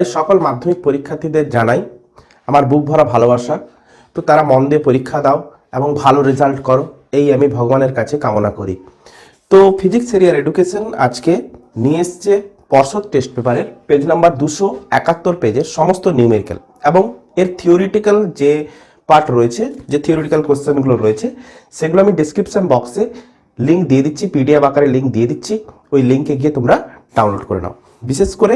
সকল মাধ্যমিক পরীক্ষার্থীদের জানাই, আমার বুক ভরা ভালোবাসা। তো তারা মন দিয়ে পরীক্ষা দাও এবং ভালো রেজাল্ট করো। এই আমি ভগবানের কাছে কামনা করি। তো ফিজিক্স এরিয়ার এডুকেশন আজকে নিয়ে এসছে পর্ষদ টেস্ট পেপারের পেজ নাম্বার দুশো একাত্তর পেজের সমস্ত নিউমেরিক্যাল এবং এর থিওরিটিক্যাল যে পার্ট রয়েছে, যে থিওরিটিক্যাল কোশ্চেনগুলো রয়েছে, সেগুলো আমি ডিসক্রিপশন বক্সে লিঙ্ক দিয়ে দিচ্ছি পিডিএফ আকারে লিঙ্ক দিয়ে দিচ্ছি। ওই লিঙ্কে গিয়ে তোমরা ডাউনলোড করে নাও। বিশেষ করে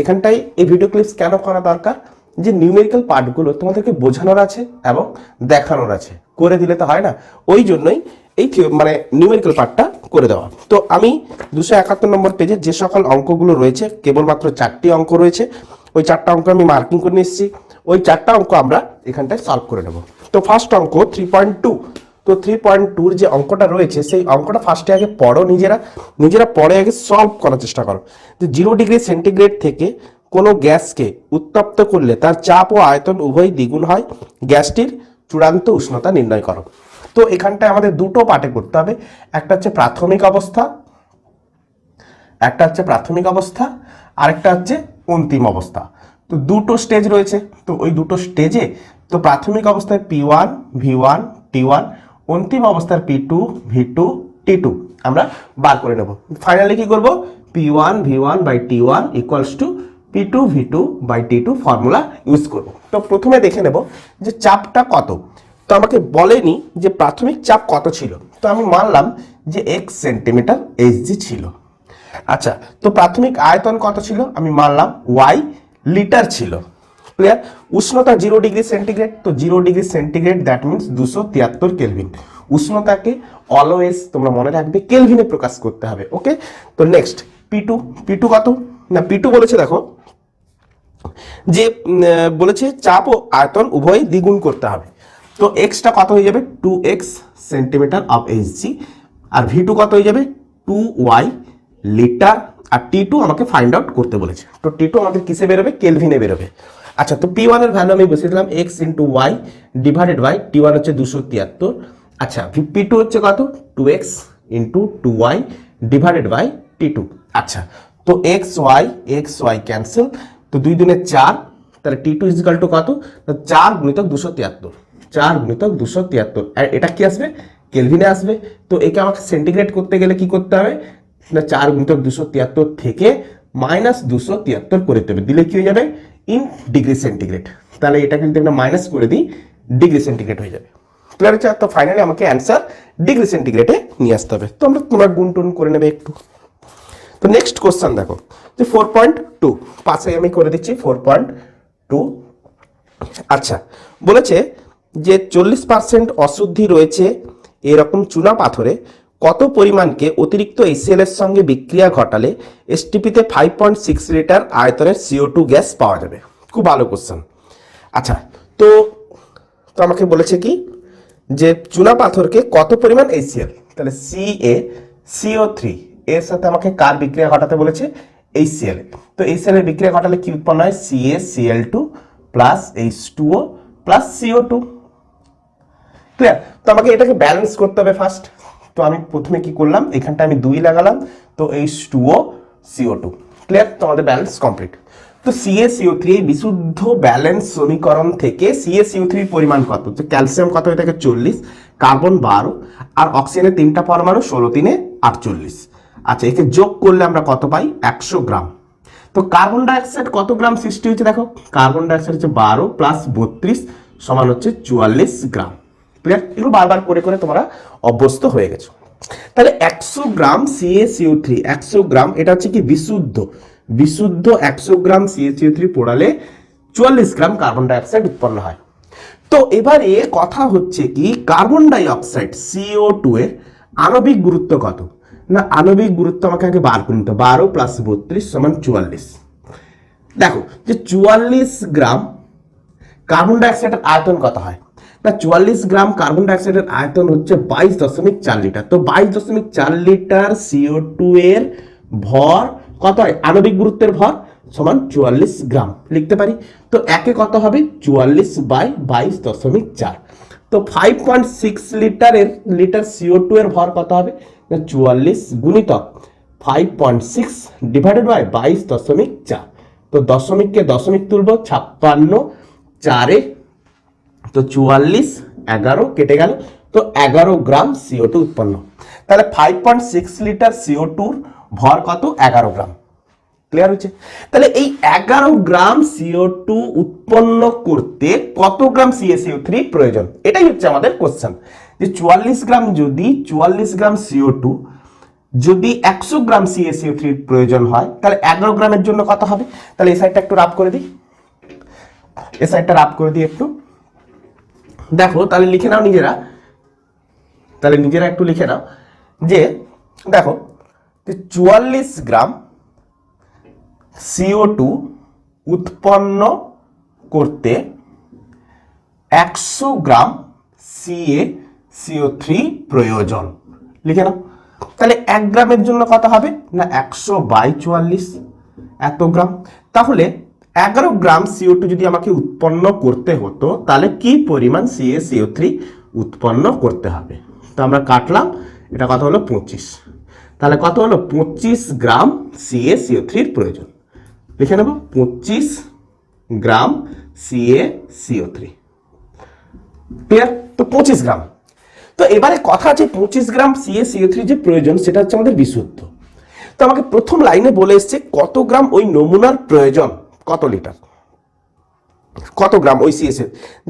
এখানটায় এই ভিডিও ক্লিপস কেন করা দরকার? যে নিউমেরিক্যাল পার্টগুলো তোমাদেরকে বোঝানোর আছে এবং দেখানোর আছে। করে দিলে তো হয় না। ওই জন্যই এই মানে নিউমেরিক্যাল পার্টটা করে দেওয়া। তো আমি দুশো একাত্তর নম্বর পেজে যে সকল অঙ্কগুলো রয়েছে, কেবলমাত্র চারটি অঙ্ক রয়েছে, ওই চারটা অঙ্ক আমি মার্কিং করে এসেছি ওই চারটা অঙ্ক আমরা এখানটায় সলভ করে নেব। তো ফার্স্ট অঙ্ক থ্রি পয়েন্ট টু তো থ্রি পয়েন্ট টুর যে অঙ্কটা রয়েছে, সেই অঙ্কটা ফার্স্টে আগে পড়ো নিজেরা নিজেরা পরে আগে সলভ করার চেষ্টা করো। যে জিরো ডিগ্রি সেন্টিগ্রেড থেকে কোনো গ্যাসকে উত্তপ্ত করলে তার চাপ ও আয়তন উভয় দ্বিগুণ হয়, গ্যাসটির চূড়ান্ত উষ্ণতা নির্ণয় করো। তো এখানটায় আমাদের দুটো পার্টে করতে হবে, একটা হচ্ছে প্রাথমিক অবস্থা, একটা হচ্ছে প্রাথমিক অবস্থা, আরেকটা হচ্ছে অন্তিম অবস্থা। তো দুটো স্টেজ রয়েছে, তো ওই দুটো স্টেজে তো প্রাথমিক অবস্থায় P one V one T one অন্তিম অবস্থার P two V two T two আমরা বার করে নেব। ফাইনালি কি করব? P one V one by T one equals to P two V two by T two formula use করব। তো প্রথমে দেখে নেব যে চাপটা কত। তো আমাকে বলেনি যে প্রাথমিক চাপ কত ছিল। তো আমি মানলাম যে এক্স সেন্টিমিটার এইচজি ছিল। আচ্ছা তো প্রাথমিক আয়তন কত ছিল? আমি মানলাম ওয়াই লিটার ছিল। ক্লিয়ার উষ্ণতা জিরো ডিগ্রি সেন্টিগ্রেড তো zero degree centigrade that means দুশো তিয়াত্তর কেলভিন উষ্ণতাকে অলওয়েজ তোমরা মনে রাখবে কেলভিনে প্রকাশ করতে হবে ওকে তো next P two P two কত? না পি টু বলেছে, দেখো, যে বলেছে চাপ ও আয়তন উভয় দ্বিগুণ করতে হবে। তো এক্সটা কত হয়ে যাবে? Two X centimetre of H G R V two কত হয়ে যাবে? টু ওয়াই লিটার আর টি টু আমাকে ফাইন্ড আউট করতে বলেছে। তো টি টু আমাদের কিসে বেরোবে? কেলভিনে বেরোবে। আচ্ছা তো পি ওয়ানের ভ্যালু আমি বসিয়ে দিলাম X into Y divided by T one হচ্ছে দুশো তিয়াত্তর। আচ্ছা পি টু হচ্ছে কত? Two X into two Y divided by T two আচ্ছা তো X Y X Y cancel তো দুই দিনে চার, তাহলে টি টু ইজিক্যাল টু কত? চার গুণিতক দুশো তিয়াত্তর। চার গুণিতক দুশো তিয়াত্তর। আর এটা কি আসবে? কেলভিনে আসবে। তো একে আমাকে সেন্টিগ্রেড করতে গেলে কি করতে হবে? না, চার গুণিতক দুশো তিয়াত্তর থেকে মাইনাস দুশো তিয়াত্তর করে দিতে হবে। দিলে কি হয়ে যাবে? ইন ডিগ্রি সেন্টিগ্রেড তাহলে এটা কিন্তু আমরা মাইনাস করে দিই ডিগ্রি সেন্টিগ্রেড হয়ে যাবে। ক্লিয়ার হচ্ছে, তো ফাইনালি আমাকে অ্যান্সার ডিগ্রি সেন্টিগ্রেডে নিয়ে আসতে হবে। তো আমরা তোমরা গুণ টুন করে নেবে একটু। তো নেক্সট কোশ্চেন দেখো, যে ফোর পয়েন্ট টু পাশে আমি করে দিচ্ছি ফোর পয়েন্ট টু আচ্ছা বলেছে যে চল্লিশ পার্সেন্ট অশুদ্ধি রয়েছে এরকম চুনা পাথরে কত পরিমাণকে অতিরিক্ত এসিএল এর সঙ্গে বিক্রিয়া ঘটালে এসটিপিতে ফাইভ পয়েন্ট সিক্স লিটার আয়তনের সিও টু গ্যাস পাওয়া যাবে? খুব ভালো কোশ্চেন আচ্ছা তো তো আমাকে বলেছে কি? যে চুনা পাথরকে কত পরিমাণ এসিএল তাহলে সি এ সিও থ্রি এর সাথে আমাকে কার বিক্রিয়া ঘটাতে বলেছে? এইচসিএল তো এইচসিএল এর বিক্রিয়া ঘটালে কি উৎপন্ন হয়? C A C L two plus H two O plus C O two clear তো আমাকে এটাকে ব্যালেন্স করতে হবে ফার্স্ট তো আমি প্রথমে কি করলাম? এখানটা আমি দুই লাগালাম, তো H two O C O two clear তো আমাদের ব্যালেন্স কমপ্লিট তো C A C O three বিশুদ্ধ ব্যালেন্স সমীকরণ থেকে সিএ সিও থ্রির পরিমাণ কত? তো ক্যালসিয়াম কত? হয়ে থাকে চল্লিশ কার্বন বারো, আর অক্সিজেনের তিনটা পরমাণু ষোলো, তিনে আটচল্লিশ। আচ্ছা একে যোগ করলে আমরা কত পাই? একশো গ্রাম। তো কার্বন ডাইঅক্সাইড কত গ্রাম সৃষ্টি হচ্ছে দেখো? কার্বন ডাইঅক্সাইড হচ্ছে বারো প্লাস বত্রিশ সমান হচ্ছে চুয়াল্লিশ গ্রাম। ক্লিয়ার এগুলো বারবার করে করে তোমরা অভ্যস্ত হয়ে গেছো। তাহলে একশো গ্রাম সিএ সিও থ্রি একশো গ্রাম, এটা হচ্ছে কি বিশুদ্ধ। বিশুদ্ধ একশো গ্রাম সিএ সিও থ্রি পোড়ালে চুয়াল্লিশ গ্রাম কার্বন ডাইঅক্সাইড উৎপন্ন হয়। তো এবারে কথা হচ্ছে কি carbon dioxide C O two এর আণবিক গুরুত্ব কত? না, আণবিক গুরুত্ব আমাকে আগে বার করে নিতে। বারো প্লাস বত্রিশ সমান চুয়াল্লিশ। দেখো, যে চুয়াল্লিশ গ্রাম কার্বন ডাইঅক্সাইডের আয়তন কত হয়? না চুয়াল্লিশ গ্রাম কার্বন ডাইঅক্সাইডের আয়তন হচ্ছে বাইশ দশমিক চার লিটার। তো বাইশ দশমিক চার লিটার সিও টু এর ভর কত হয়? আণবিক গুরুত্বের ভর সমান চুয়াল্লিশ গ্রাম। লিখতে পারি? তো একে কত হবে? চুয়াল্লিশ বাই বাইশ দশমিক চার। তো ফাইভ পয়েন্ট সিক্স লিটারের লিটার সিও টু এর ভর কত হবে? না, চুয়াল্লিশ গুণিতক five point six divided by বাইশ দশমিক চার। তো দশমিককে দশমিক তুলব, ছাপ্পান্ন, চারে তো চুয়াল্লিশ, এগারো, কেটে গেল। তো এগারো গ্রাম সিও টু উৎপন্ন। তাহলে five point six litre C O টুর ভর কত? এগারো গ্রাম। ক্লিয়ার হচ্ছে তাহলে এই এগারো গ্রাম সিও টু উৎপন্ন করতে কত গ্রাম সিএসিও থ্রি প্রয়োজন? এটাই হচ্ছে আমাদের কোশ্চেন যে চুয়াল্লিশ গ্রাম যদি চুয়াল্লিশ গ্রাম সিও টু যদি একশো গ্রাম সিএসিও থ্রির প্রয়োজন হয়, তাহলে এগারো গ্রামের জন্য কত হবে? তাহলে এই সাইডটা একটু রাফ করে দিই। এই সাইডটা রাফ করে দিই একটু। দেখো, তাহলে লিখে নাও নিজেরা। তাহলে নিজেরা একটু লিখে নাও যে, দেখো, যে চুয়াল্লিশ গ্রাম সিও টু উৎপন্ন করতে একশো গ্রাম সিএ সিও থ্রি প্রয়োজন। লিখে নাও। তাহলে এক গ্রামের জন্য কত হবে? না, একশো বাই চুয়াল্লিশ, এত গ্রাম। তাহলে এগারো গ্রাম সিও টু যদি আমাকে উৎপন্ন করতে হতো, তাহলে কি পরিমাণ সিএ সিও থ্রি উৎপন্ন করতে হবে? তো আমরা কাটলাম, এটা কত হলো? পঁচিশ। তাহলে কত হলো? পঁচিশ গ্রাম সিএ সিও থ্রির প্রয়োজন। লিখে নেব, পঁচিশ gram C A C O three clear? তো পঁচিশ গ্রাম। তো এবারে কথা আছে পঁচিশ গ্রাম সিএ সিও থ্রি যে প্রয়োজন, সেটা হচ্ছে আমাদের বিশুদ্ধ। তো আমাকে প্রথম লাইনে বলে এসছে কত গ্রাম ওই নমুনার প্রয়োজন। কত লিটার? কত গ্রাম ওই সিএসএ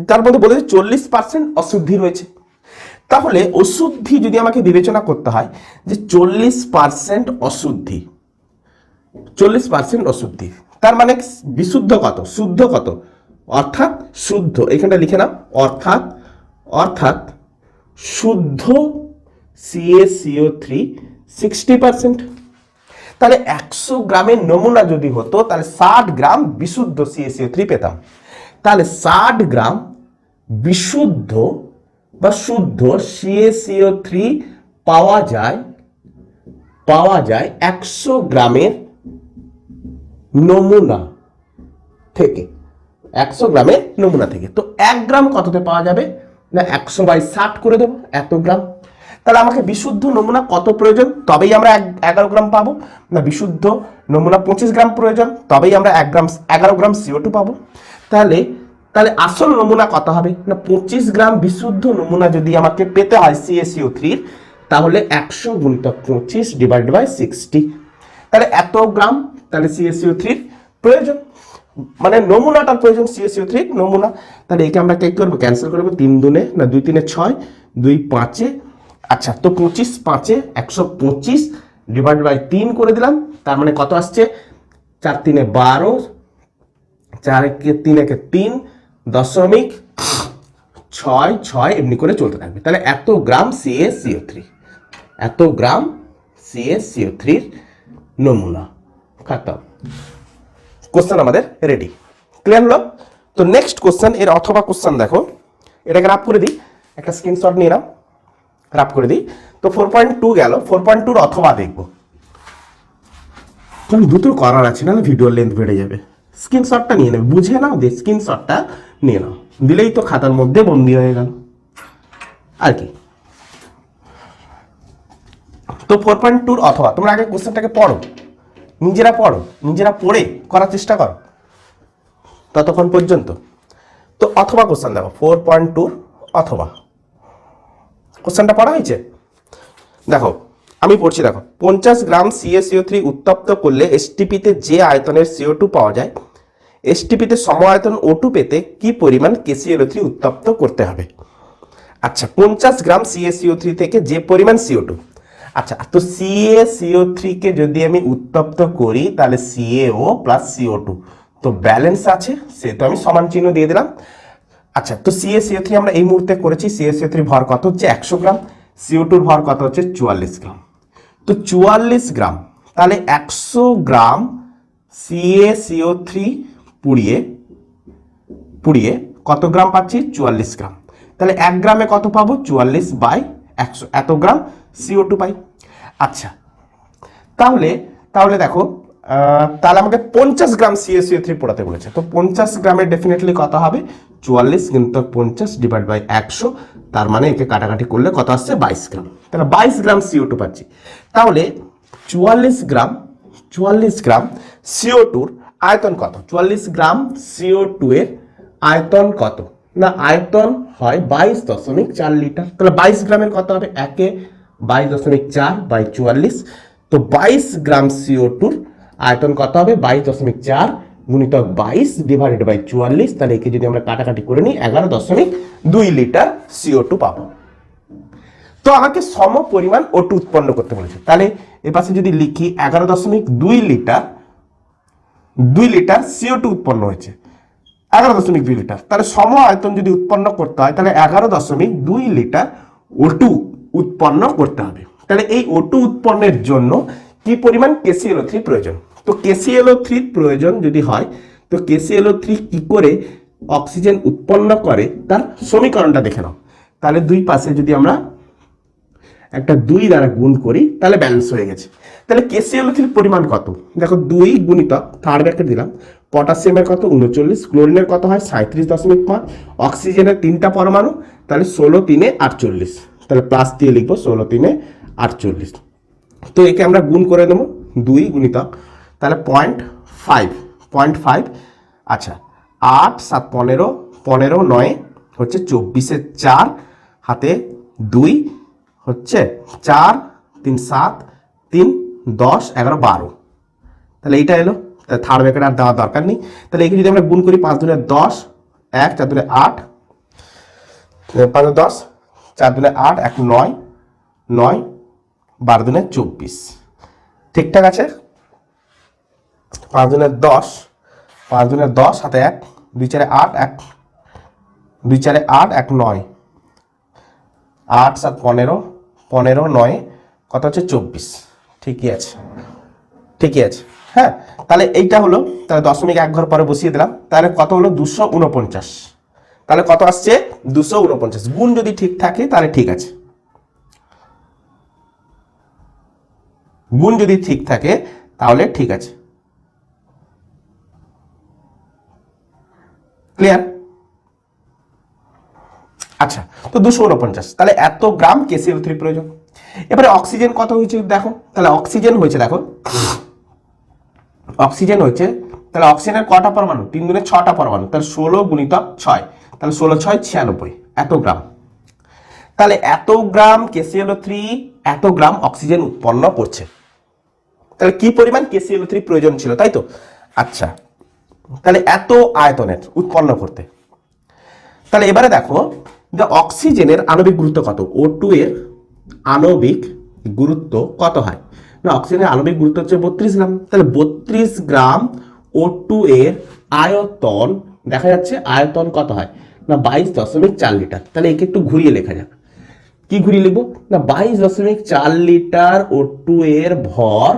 তার মধ্যে বলেছে চল্লিশ পার্সেন্ট অশুদ্ধি রয়েছে। তাহলে অশুদ্ধি যদি আমাকে বিবেচনা করতে হয় যে চল্লিশ পার্সেন্ট অশুদ্ধি, চল্লিশ পার্সেন্ট অশুদ্ধি, তার মানে বিশুদ্ধ কত? শুদ্ধ কত? অর্থাৎ শুদ্ধ। এখানটা লিখে নাও। অর্থাৎ অর্থাৎ শুদ্ধ সিএসিও থ্রি সিক্সটি পার্সেন্ট তাহলে একশো গ্রামের নমুনা যদি হতো, তাহলে ষাট গ্রাম বিশুদ্ধ সিএসিও থ্রি পেতাম। তাহলে ষাট গ্রাম বিশুদ্ধ বা শুদ্ধ সিএসিও থ্রি পাওয়া যায় পাওয়া যায় একশো গ্রামের নমুনা থেকে। একশো গ্রামের নমুনা থেকে। তো এক গ্রাম কততে পাওয়া যাবে? না, একশো বাই ষাট করে দেবো, এত গ্রাম। তাহলে আমাকে বিশুদ্ধ নমুনা কত প্রয়োজন? তবেই আমরা এগারো গ্রাম পাবো। না, বিশুদ্ধ নমুনা পঁচিশ গ্রাম প্রয়োজন। তবেই আমরা এক গ্রাম, এগারো গ্রাম সিও টু পাবো। তাহলে তাহলে আসল নমুনা কত হবে? না, পঁচিশ গ্রাম বিশুদ্ধ নমুনা যদি আমাকে পেতে হয় সিএসিও থ্রির তাহলে একশো গুণিতক পঁচিশ ডিভাইড বাই সিক্সটি তাহলে এত গ্রাম, তাহলে সিএসিও থ্রির প্রয়োজন। মানে নমুনাটার প্রয়োজন সিএসিও থ্রির নমুনা। তাহলে একে আমরা কে করব? ক্যান্সেল করব তিন দুনে, না, দুই তিনে ছয়, দুই পাঁচে আচ্ছা তো পঁচিশ পাঁচে একশো পঁচিশ ডিভাইড বাই তিন করে দিলাম, তার মানে কত আসছে? চার তিনে বারো, চার একে তিন একে তিন, দশমিক ছয় ছয় এমনি করে চলতে থাকবে। তাহলে এত গ্রাম সিএ সিও থ্রি এত গ্রাম সিএ সিও থ্রির নমুনা। খাতাম কোশ্চেন আমাদের রেডি ক্লিয়ার হলো? তো নেক্সট কোশ্চেন এর অথবা কোশ্চেন দেখো। এটাকে রাফ করে দিই। একটা স্ক্রিনশট নিয়ে নাও। রাপ করে দিই। তো ফোর পয়েন্ট টু গেল। ফোর পয়েন্ট টুর অথবা দেখব। কারণ দুটো করার আছে না ভিডিও লেন্থ বেড়ে যাবে। স্ক্রিনশটটা নিয়ে নেবে। বুঝে নাও দিয়ে স্ক্রিনশটটা নিয়ে নাও। দিলেই তো খাতার মধ্যে বন্দি হয়ে গেল। আর কি? তো ফোর পয়েন্ট টুর অথবা, তোমরা আগে কোশ্চেনটাকে পড়ো। নিজেরা পড়ো। নিজেরা পড়ে করার চেষ্টা করো। ততক্ষণ পর্যন্ত। তো অথবা কোশ্চেন দেখো। ফোর পয়েন্ট টুর অথবা। কোশ্চেনটা পড়া হয়েছে? দেখো, আমি পড়ছি দেখো। পঞ্চাশ গ্রাম সিএসিও থ্রি উত্তপ্ত করলে এসটিপিতে যে আয়তনের সিও টু পাওয়া যায় এসটিপিতে সম আয়তন ও টু পেতে কি পরিমাণ কেসিএলও থ্রি উত্তপ্ত করতে হবে? আচ্ছা পঞ্চাশ গ্রাম সিএসিও থ্রি থেকে যে পরিমাণ সিও টু আচ্ছা তো সিএ সিও থ্রিকে যদি আমি উত্তপ্ত করি, তাহলে C A O plus C O two তো ব্যালেন্স আছে, সে তো আমি সমান চিহ্ন দিয়ে দিলাম। আচ্ছা তো সিএ সিও থ্রি আমরা এই মুহূর্তে করেছি। সিএ সিও থ্রি ভর কত হচ্ছে? একশো গ্রাম। সিও টুর ভর কত হচ্ছে? চুয়াল্লিশ গ্রাম। তো চুয়াল্লিশ গ্রাম, তাহলে একশো গ্রাম সিএ সিও থ্রি পুড়িয়ে পুড়িয়ে কত গ্রাম পাচ্ছি? চুয়াল্লিশ গ্রাম। তাহলে এক গ্রামে কত পাবো? চুয়াল্লিশ বাই একশো। এত গ্রাম সিও টু পাই। আচ্ছা তাহলে তাহলে দেখো তাহলে আমাকে পঞ্চাশ গ্রাম সিএসিও থ্রি পোড়াতে বলেছে। তো পঞ্চাশ গ্রামের ডেফিনেটলি কত হবে? চুয়াল্লিশ কিন্তু পঞ্চাশ ডিভাইড বাই একশো, তার মানে একে কাটাকাটি করলে কত আসছে? বাইশ গ্রাম। তাহলে বাইশ গ্রাম সিও টু পাচ্ছি। তাহলে চুয়াল্লিশ গ্রাম চুয়াল্লিশ গ্রাম সিও টুর আয়তন কত? চুয়াল্লিশ গ্রাম সিও টু এর আয়তন কত? না, আয়তন হয় বাইশ দশমিক চার লিটার। তাহলে বাইশ গ্রামের কত হবে? একে বাইশ দশমিক চার বাই চুয়াল্লিশ। তো বাইশ গ্রাম সিও টুর আয়তন কত হবে? বাইশ দশমিক চার গুণিতক বাইশ ডিভাইডেড বাই চুয়াল্লিশ, তাহলে একে যদি আমরা কাটাকাটি করে নিই, এগারো দশমিক দুই লিটার সিও টু পাবো। তো আমাকে সম পরিমাণ ওটু উৎপন্ন করতে বলেছে। তাহলে এ পাশে যদি লিখি এগারো দশমিক দুই লিটার দুই লিটার সিও টু উৎপন্ন হয়েছে। এগারো দশমিক দুই লিটার। তাহলে সম আয়তন যদি উৎপন্ন করতে হয়, তাহলে এগারো দশমিক দুই লিটার ও টু উৎপন্ন করতে হবে। তাহলে এই ওটু উৎপন্নের জন্য কি পরিমাণ কেসিএলও থ্রি প্রয়োজন? তো কেসিএলও থ্রির প্রয়োজন যদি হয়, তো কেসিএলও থ্রি কি করে অক্সিজেন উৎপন্ন করে তার সমীকরণটা দেখে নাও। তাহলে দুই পাশে যদি আমরা একটা দুই দ্বারা গুণ করি, তাহলে ব্যালেন্স হয়ে গেছে। তাহলে কেসিএল থ্রির পরিমাণ কত? দেখো দুই গুণিতক থার্ড ব্র্যাকেট দিলাম। পটাশিয়ামের কত? উনচল্লিশ। ক্লোরিনের কত হয়? সাঁত্রিশ দশমিক পাঁচ। অক্সিজেনের তিনটা পরমাণু, তাহলে ষোলো তিনে আটচল্লিশ। তাহলে প্লাস দিয়ে লিখব ষোলো তিনে আটচল্লিশ। তো একে আমরা গুণ করে নেব। দুই গুণিতক তাহলে পয়েন্ট ফাইভ পয়েন্ট ফাইভ আচ্ছা আট, সাত, পনেরো পনেরো, নয় হচ্ছে চব্বিশে চার, হাতে দুই হচ্ছে চার, তিন, সাত, তিন, দশ, এগারো, বারো। তাহলে এইটা এলো, তাহলে থার্ড ব্র্যাকেট আর দেওয়ার দরকার নেই। তাহলে একে যদি আমরা গুণ করি পাঁচ দুনে দশ, এক, চার দুনে আট পাঁচ দশ, চার দুনে আট, এক, নয় নয়, বারো দুনে চব্বিশ। ঠিকঠাক আছে? পাঁচ দুনে দশ পাঁচ দুনে দশ হাতে এক, দুই চারে আট, এক, দুই চারে আট, এক, নয়। আট সাত পনেরো পনেরো, নয়, কত হচ্ছে চব্বিশ। ঠিকই আছে। ঠিকই আছে। হ্যাঁ তাহলে এইটা হলো, তাহলে দশমিক এক ঘর পরে বসিয়ে দিলাম। তাহলে কত হলো? দুশো উনপঞ্চাশ। তাহলে কত আসছে? দুশো উনপঞ্চাশ। গুণ যদি ঠিক থাকে, তাহলে ঠিক আছে। গুণ যদি ঠিক থাকে, তাহলে ঠিক আছে। ক্লিয়ার আচ্ছা তো দুশো উনপঞ্চাশ তাহলে এত গ্রাম কেসিএল থ্রি প্রয়োজন? এবারে অক্সিজেন কত হয়েছে দেখো। তাহলে অক্সিজেন হয়েছে, দেখো। অক্সিজেন হয়েছে, তাহলে অক্সিজেনের কটা পরমাণু? তিন দিনে ছটা পরমাণু। তাহলে ষোলো গুণিতক ছয়। তাহলে ষোলো ছয় ছিয়ানব্বই। এত গ্রাম। তাহলে এত গ্রাম কেসিএলও থ্রি এত গ্রাম অক্সিজেন উৎপন্ন করছে। তাহলে কি পরিমাণ কেসিএলও থ্রি প্রয়োজন ছিল, তাই তো? আচ্ছা তাহলে এত আয়তনের উৎপন্ন করতে। তাহলে এবারে দেখো, যে অক্সিজেনের আণবিক গুরুত্ব কত? ও টু এর আণবিক গুরুত্ব কত হয়? না, অক্সিজেনের আণবিক গুরুত্ব হচ্ছে বত্রিশ গ্রাম। তাহলে বত্রিশ গ্রাম ও টু এর আয়তন দেখা যাচ্ছে, আয়তন কত হয়? না, বাইশ দশমিক চার লিটার। তাহলে একে একটু ঘুরিয়ে লেখা যাক। কি ঘুরিয়ে লিখব? না, বাইশ দশমিক চার লিটার ও টু এর ভর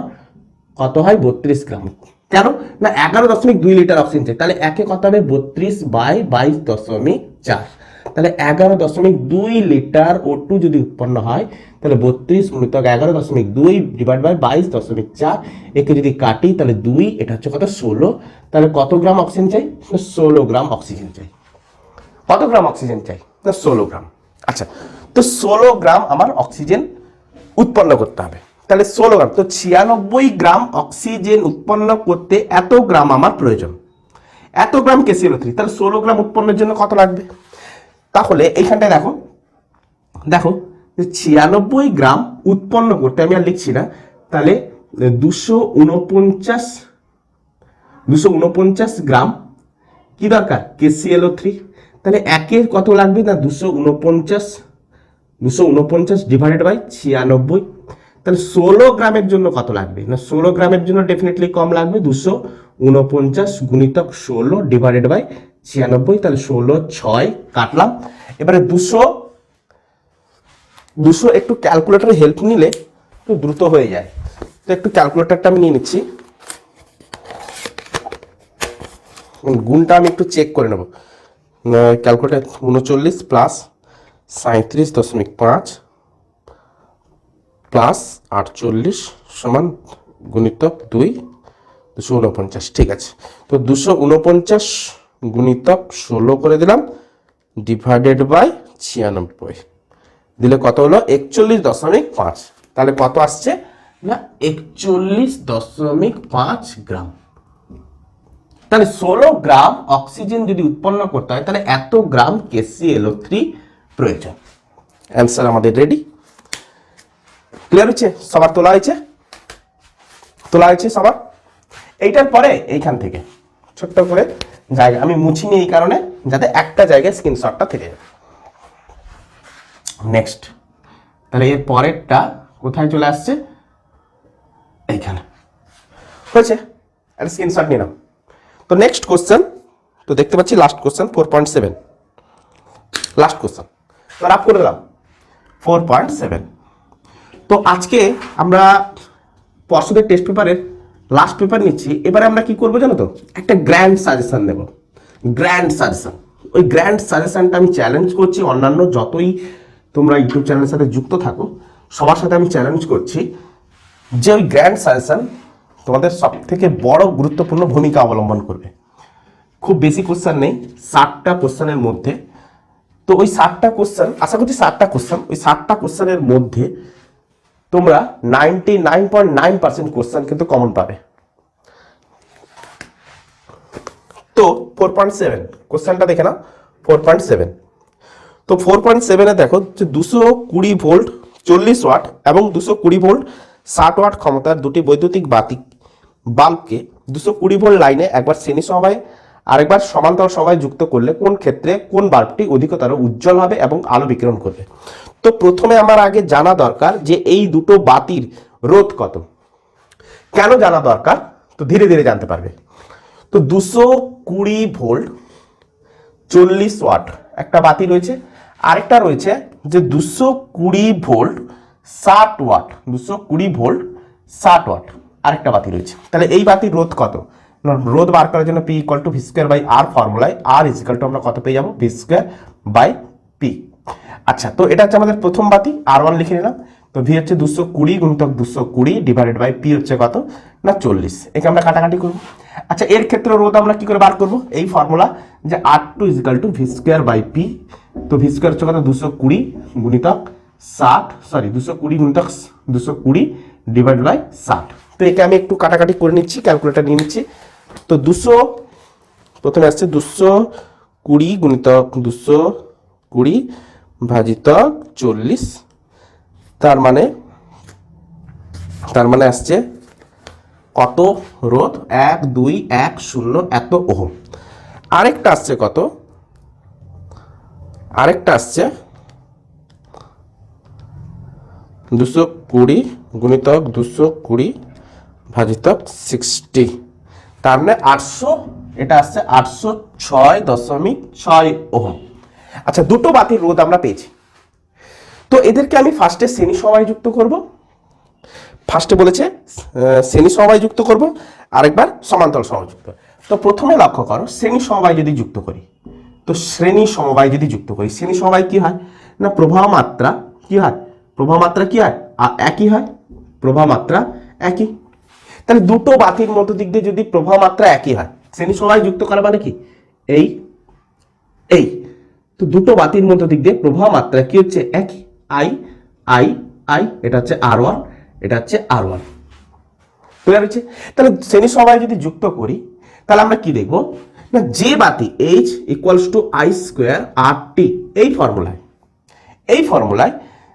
কত হয়? বত্রিশ গ্রাম। কেন? না, এগারো দশমিক দুই লিটার অক্সিজেন চাই। তাহলে একে কত হবে? বত্রিশ বাই বাইশ দশমিক চার। তাহলে এগারো দশমিক দুই লিটার ও টু যদি উৎপন্ন হয়, তাহলে বত্রিশ গুণিতক এগারো দশমিক দুই ডিভাইড বাই বাইশ দশমিক চার, একে যদি কাটি, তাহলে দুই, এটা হচ্ছে কত? ষোলো। তাহলে কত গ্রাম অক্সিজেন চাই? ষোলো গ্রাম অক্সিজেন চাই। কত গ্রাম অক্সিজেন চাই? ষোলো গ্রাম। আচ্ছা তো ষোলো গ্রাম আমার অক্সিজেন উৎপন্ন করতে হবে। তাহলে ষোলো গ্রাম। তো ছিয়ানব্বই গ্রাম অক্সিজেন উৎপন্ন করতে এত গ্রাম আমার প্রয়োজন। এত গ্রাম কেসিএল থ্রি তাহলে ষোলো গ্রাম উৎপন্নের জন্য কত লাগবে? তাহলে এইখানটায় দেখো দেখো ছিয়ানব্বই গ্রাম উৎপন্ন করতে, আমি আর লিখছি না, তাহলে দুশো উনপঞ্চাশ দুশো উনপঞ্চাশ গ্রাম কি দরকার? কেসিএলও থ্রি তাহলে একের কত লাগবে? না, দুশো উনপঞ্চাশ দুশো উনপঞ্চাশ ডিভাইডেড বাই ছিয়ানব্বই। তাহলে ষোলো গ্রামের জন্য কত লাগবে? না, ষোলো গ্রামের জন্য ডেফিনেটলি কম লাগবে, দুশো উনপঞ্চাশ গুণিতক ষোলো ডিভাইডেড বাই ছিয়ানব্বই, তাহলে ষোলো ছয় কাটলাম। এবারে দুশো দুশো একটু ক্যালকুলেটরের হেল্প নিলে একটু দ্রুত হয়ে যায়। তো একটু ক্যালকুলেটরটা আমি নিয়ে নিচ্ছি। গুণটা আমি একটু চেক করে নেব। ক্যালকুলেটার উনচল্লিশ প্লাস সাঁত্রিশ দশমিক পাঁচ। প্লাস আটচল্লিশ সমান গুণিতক দুই, দুশো উনপঞ্চাশ ঠিক আছে। তো দুশো উনপঞ্চাশ গুণিতক ষোলো করে দিলাম, ডিভাইডেড বাই ছিয়ানব্বই। দিলে কত হলো? একচল্লিশ দশমিক পাঁচ। তাহলে কত আসছে? না, একচল্লিশ দশমিক পাঁচ গ্রাম। তাহলে ষোলো গ্রাম অক্সিজেন যদি উৎপন্ন করতে হয়, তাহলে এত gram K C L O three প্রয়োজন। অ্যান্সার আমাদের রেডি ক্লিয়ার হচ্ছে? সবার তোলা হয়েছে? তোলা হয়েছে সবার? এইটার পরে এইখান থেকে ছোট্ট করে জায়গা। আমি মুছিনি এই কারণে, যাতে একটা জায়গায় স্ক্রিনশটটা থেকে যায়। নেক্সট তাহলে এর পরেরটা কোথায় চলে আসছে? এইখানে। হয়েছে? একটা স্ক্রিনশট নিলাম। তো নেক্সট কোশ্চেন তো দেখতে পাচ্ছি last question four point seven last question তো রাপ করে দিলাম। ফোর পয়েন্ট সেভেন তো আজকে আমরা পর্ষদের টেস্ট পেপারের লাস্ট পেপার নিচ্ছি। এবারে আমরা কি করব জানো তো? একটা গ্র্যান্ড সাজেশন দেব গ্র্যান্ড সাজেশন ওই গ্র্যান্ড সাজেশনটা আমি চ্যালেঞ্জ করছি অন্যান্য যতই তোমরা ইউটিউব চ্যানেলের সাথে যুক্ত থাকো, সবার সাথে আমি চ্যালেঞ্জ করছি যে ওই গ্র্যান্ড সাজেশন তোমাদের সব থেকে বড় গুরুত্বপূর্ণ ভূমিকা অবলম্বন করবে। খুব বেশি কোশ্চেন নেই ষাটটা কোশ্চেনের মধ্যে। তো ওই ষাটটা কোশ্চেন আশা করছি ষাটটা কোশ্চেন ওই ষাটটা কোশ্চেনের মধ্যে তোমরা ninety nine point nine percent question কিন্তু কমন পাবে। তো ফোর পয়েন্ট সেভেন কোশ্চেনটা দেখে নাও ফোর পয়েন্ট সেভেন তো ফোর পয়েন্ট সেভেনে দেখো যে দুশো কুড়ি ভোল্ট, চল্লিশ ওয়াট এবং দুশো কুড়ি ভোল্ট, ষাট ওয়াট ক্ষমতার দুটি বৈদ্যুতিক বাতি বাল্বকে দুশো কুড়ি ভোল্ট লাইনে একবার শ্রেণি সমবায় আরেকবার সমান্তর সময় যুক্ত করলে কোন ক্ষেত্রে কোন বাল্বটি অধিকতর উজ্জ্বল হবে এবং আলো বিকিরণ করবে? তো প্রথমে আমার আগে জানা দরকার যে এই দুটো বাতির রোধ কত। কেন জানা দরকার? তো ধীরে ধীরে জানতে পারবে। তো দুশো কুড়ি ভোল্ট চল্লিশ ওয়াট একটা বাতি রয়েছে। আরেকটা রয়েছে যে দুশো কুড়ি ভোল্ট ষাট ওয়াট, দুশো কুড়ি ভোল্ট ষাট ওয়াট আরেকটা বাতি রয়েছে। তাহলে এই বাতির রোধ কত? রোধ বার করার জন্য P equal to V square by R ফর্মুলায় R equal to আমরা কত পেয়ে যাব? ভি স্কোয়ার বাই পি আচ্ছা তো এটা হচ্ছে আমাদের প্রথম বাতি আর ওয়ান লিখে নিলাম। তো ভি হচ্ছে দুশো কুড়ি গুণিতক দুশো কুড়ি ডিভাইডেড বাই পি হচ্ছে কত? না, চল্লিশ। একে আমরা কাটাকাটি করব। আচ্ছা এর ক্ষেত্রে রোধ আমরা কি করে বার করব? এই ফর্মুলা যে R two equal to V square by P তো ভি স্কোয়ার হচ্ছে কত? দুশো কুড়ি গুণিতক ষাট সরি দুশো কুড়ি গুণিতক দুশো কুড়ি ডিভাইড বাই ষাট। তো একে আমি একটু কাটাকাটি করে নিচ্ছি ক্যালকুলেটার নিয়ে নিচ্ছি। তো দুশো, প্রথমে আসছে দুশো কুড়ি গুণিতক দুশো কুড়ি ভাজিতক চল্লিশ। তার মানে তার মানে আসছে কত রোধ? এক, দুই, এক, শূন্য, এত ওহম। আরেকটা আসছে কত? আরেকটা আসছে দুশো কুড়ি গুণিতক দুশো কুড়ি ভাজিতক সিক্সটি তার মানে আটশো, এটা আসছে আটশো ছয় দশমিক ছয় ওহম। আচ্ছা দুটো বাতির রোধ আমরা পেয়েছি। তো এদেরকে আমি ফার্স্টে শ্রেণি সময় যুক্ত করব। ফার্স্টে বলেছে শ্রেণি সমবায় যুক্ত করব, আরেকবার সমান্তরাল সমবায় যুক্ত। তো প্রথমে লক্ষ্য করো, শ্রেণি সমবায় যদি যুক্ত করি, তো শ্রেণি সমবায় যদি যুক্ত করি, শ্রেণি সমবায় কি হয়? না, প্রবাহ মাত্রা কি হয়? প্রবাহ মাত্রা কি হয়? একই হয়। প্রবাহ মাত্রা একই। তাহলে দুটো বাতির মধ্য দিক দিয়ে যদি প্রবাহ মাত্রা একই হয় শ্রেণি সমবায় যুক্ত করা মানে কি? এই এই। তো দুটো বাতির মধ্য দিক দিয়ে প্রবাহ মাত্রা কি হচ্ছে? একই। আই আই আই, এটা হচ্ছে আর ওয়ান এটা হচ্ছে আর ওয়ান ক্লিয়ার হচ্ছে তাহলে শ্রেণি সমবায় যদি যুক্ত করি, তাহলে আমরা কি দেখব? না, যে বাতি H equals to I square R T এই ফর্মুলায় এই ফর্মুলায়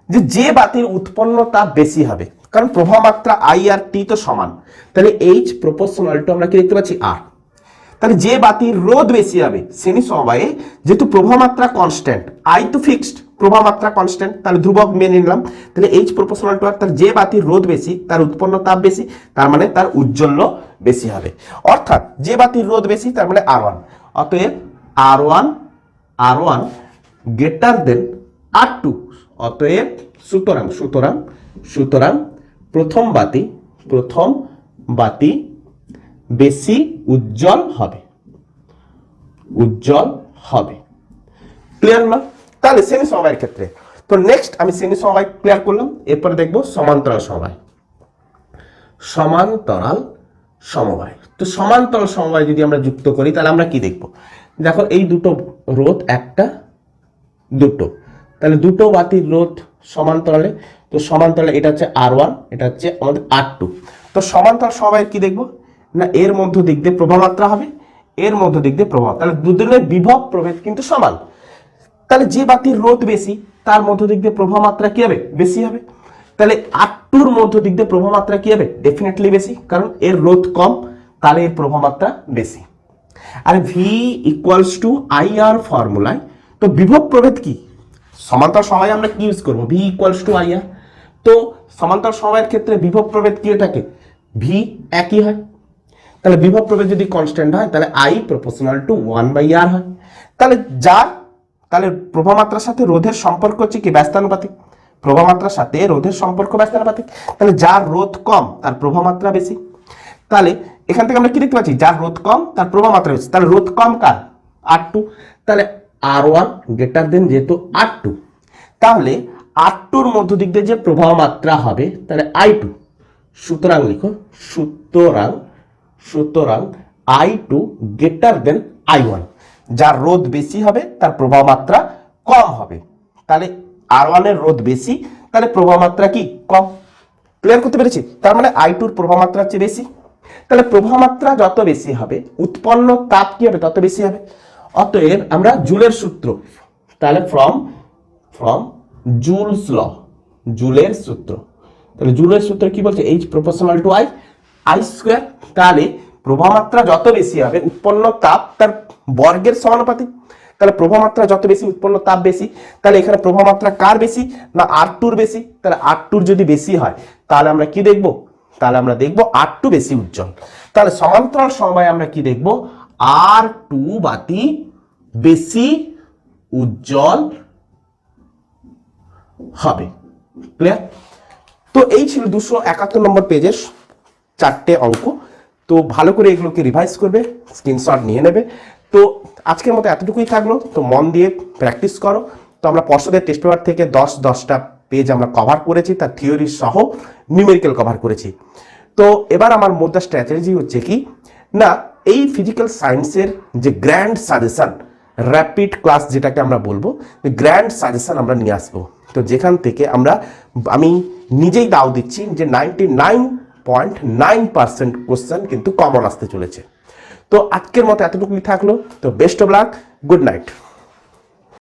যে যে বাতির উৎপন্ন তাপ বেশি হবে কারণ প্রবাহ মাত্রা আই আর টি তো সমান। তাহলে এইচ প্রপোর্শনাল টু আমরা কি দেখতে পাচ্ছি? আর তাহলে যে বাতির রোধ বেশি হবে, শ্রেণি সমবায়ে যেহেতু প্রবাহ মাত্রা কনস্ট্যান্ট আই তো ফিক্সড প্রবাহ মাত্রা কনস্ট্যান্ট তাহলে ধ্রুবক মেনে নিলাম। তাহলে এইচ প্রপোর্শনাল টু আর তার যে বাতির রোধ বেশি, তার উৎপন্ন তাপ বেশি, তার মানে তার উজ্জ্বল্য বেশি হবে। অর্থাৎ যে বাতির রোধ বেশি, তার মানে আর ওয়ান অতএব R one R one greater than R two অতএব সুতরাং সুতরাং সুতরাং প্রথম বাতি প্রথম বাতি বেশি উজ্জ্বল হবে। উজ্জ্বল হবে। ক্লিয়ার না? তাহলে শ্রেণি সমবায়ের ক্ষেত্রে। তো নেক্সট আমি শ্রেণি সমবায় ক্লিয়ার করলাম, এরপরে দেখব সমান্তরাল সমবায়। সমান্তরাল সমবায়। তো সমান্তরাল সমবায় যদি আমরা যুক্ত করি, তাহলে আমরা কি দেখব? দেখো এই দুটো রোধ একটা, দুটো। তাহলে দুটো বাতির রোধ সমান্তরালে, তো সমান্তরালে এটা হচ্ছে আর ওয়ান এটা হচ্ছে আমাদের আর টু তো সমান্তরাল সমবায়ের কি দেখব? না, এর মধ্য দিক দিয়ে প্রভাব মাত্রা হবে, এর মধ্য দিক দিয়ে প্রভাব তাহলে দুজনের বিভব প্রভেদ কিন্তু সমান। তাহলে যে বাতির রোধ বেশি, তার মধ্য দিক দিয়ে প্রভাব মাত্রা কি হবে? বেশি হবে। তাহলে আর টুর মধ্য দিক দিয়ে প্রভাব মাত্রা কি হবে? ডেফিনেটলি বেশি, কারণ এর রোধ কম, তাহলে এর প্রভাব মাত্রা বেশি। R V equals to I R ফর্মুলায় তো বিভব প্রভেদ কি? সমান্তর সময় আমরা কি ইউজ করব? V equals to I R তো সমান্তর সময়ের ক্ষেত্রে বিভব প্রভেদ কি থাকে ভি একই হয়। তাহলে বিভব প্রভেদ যদি কনস্ট্যান্ট হয়, তাহলে I proportional to one by R হয়। তাহলে যার তাহলে প্রভামাত্রার সাথে রোধের সম্পর্ক হচ্ছে কি? ব্যস্তানুপাতিক। প্রভামাত্রার সাথে রোধের সম্পর্ক ব্যস্তানুপাতিক। তাহলে যার রোধ কম, তার প্রভামাত্রা বেশি। তাহলে এখান থেকে আমরা কি দেখতে পাচ্ছি? যার রোধ কম, তার প্রভামাত্রা বেশি। তাহলে রোধ কম কার? আর টু তাহলে আর ওয়ান গ্রেটার দেন যেহেতু আর টু তাহলে আর টুর মধ্য দিক দিয়ে যে প্রবাহ মাত্রা হবে, তাহলে আই টু সুতরাং লিখো, সুতরাং সুতরাং I two greater than I one যার রোধ বেশি হবে, তার প্রবাহ মাত্রা কম হবে। তাহলে আর ওয়ানের রোধ বেশি, তাহলে প্রবাহ মাত্রা কি? কম। ক্লিয়ার করতে পেরেছি? তার মানে আই টুর প্রবাহ মাত্রা হচ্ছে বেশি। তাহলে প্রবাহ মাত্রা যত বেশি হবে, উৎপন্ন তাপ কি হবে? তত বেশি হবে। অতএব আমরা জুলের সূত্র, তাহলে ফ্রম ফ্রম জুলস ল, জুলের সূত্র। তাহলে জুলের সূত্র কি বলছে? H proportional to I I square তাহলে প্রবাহ মাত্রা যত বেশি হবে, উৎপন্ন তাপ তার বর্গের সমানুপাতিক। তাহলে প্রবাহ মাত্রা যত বেশি, উৎপন্ন তাপ বেশি, তাহলে এখানে প্রবাহ মাত্রা কার বেশি না আর টুর বেশি? তাহলে আর টুর যদি বেশি হয়, তাহলে আমরা কি দেখব? তাহলে আমরা দেখব আর টু বেশি উজ্জ্বল। তাহলে সমান্তরাল সময় আমরা কি দেখব? আর টু বাতি বেশি উজ্জ্বল হবে। ক্লিয়ার তো এই ছিল দুশো একাত্তর নম্বর পেজের চারটে অঙ্ক। তো ভালো করে এগুলোকে রিভাইজ করবে স্ক্রিনশট নিয়ে নেবে। তো আজকের মতো এতটুকুই থাকল। তো মন দিয়ে প্র্যাকটিস করো। তো আমরা পর্ষদের টেস্ট পেপার থেকে দশ দশটা পেজ আমরা কভার করেছি, তার থিওরি সহ নিউমেরিক্যাল কভার করেছি। তো এবার আমার মধ্যে স্ট্র্যাটেজি হচ্ছে কি? না এই ফিজিক্যাল সায়েন্সের যে গ্র্যান্ড সাজেশান র্যাপিড ক্লাস যেটাকে আমরা বলব গ্র্যান্ড সাজেশান আমরা নিয়ে আসব। তো যেখান থেকে আমরা, আমি নিজেই দাও দিচ্ছি যে ninety nine point nine percent question কিন্তু কমন আসতে চলেছে। তো আজকের মতো এতটুকুই থাকল। তো best of luck good night